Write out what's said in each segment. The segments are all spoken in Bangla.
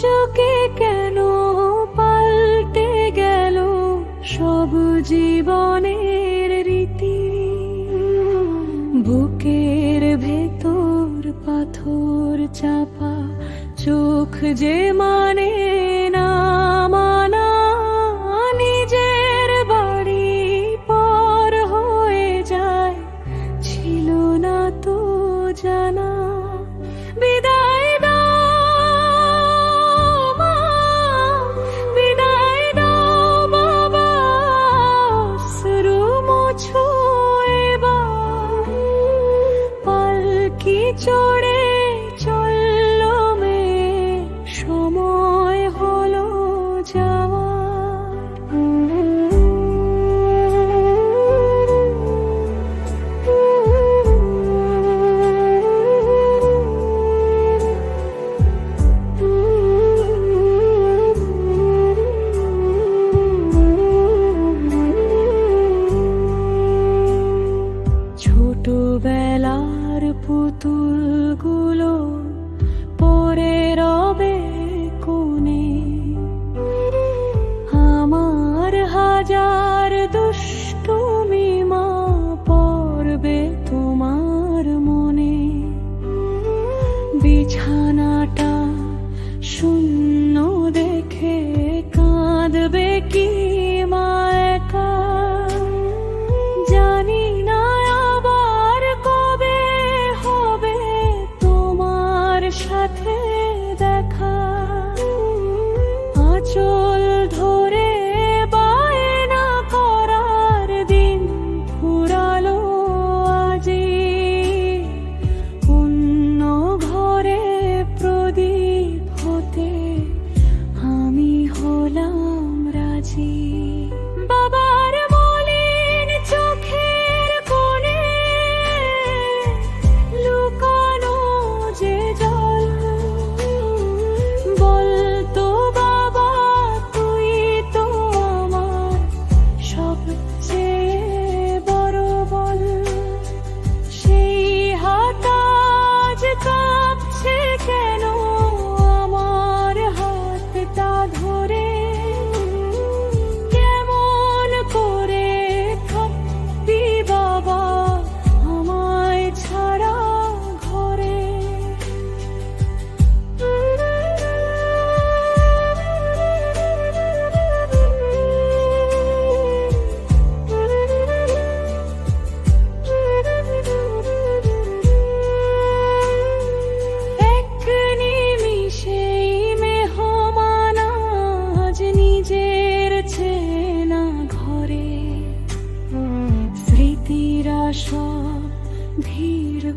চোখে কেন পাল্টে গেল সব জীবনের রীতি? বুকের ভেতর পাথর চাপা, চোখ যে মানে না মানা, নিজের বাড়ি পর হয়ে যায়, ছিল না তো জানা। পুতুলগুলো পরে রবে কোণে। আমার হাজার দুষ্টুমি মা পড়বে তোমার মনে। বিছানাটা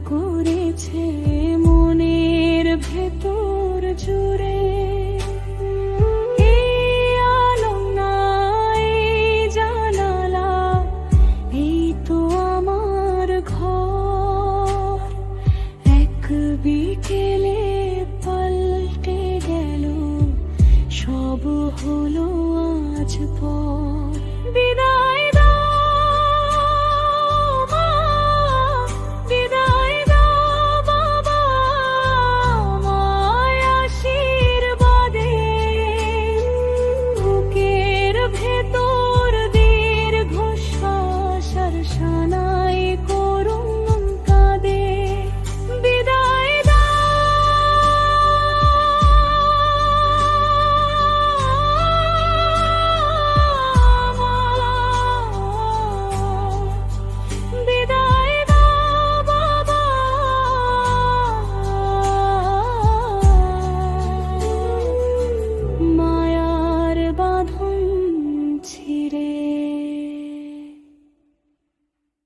করেছে মনের ভেতর জুড়ে। বিকেলে পাল্টে গেল সব হলো আজ পর।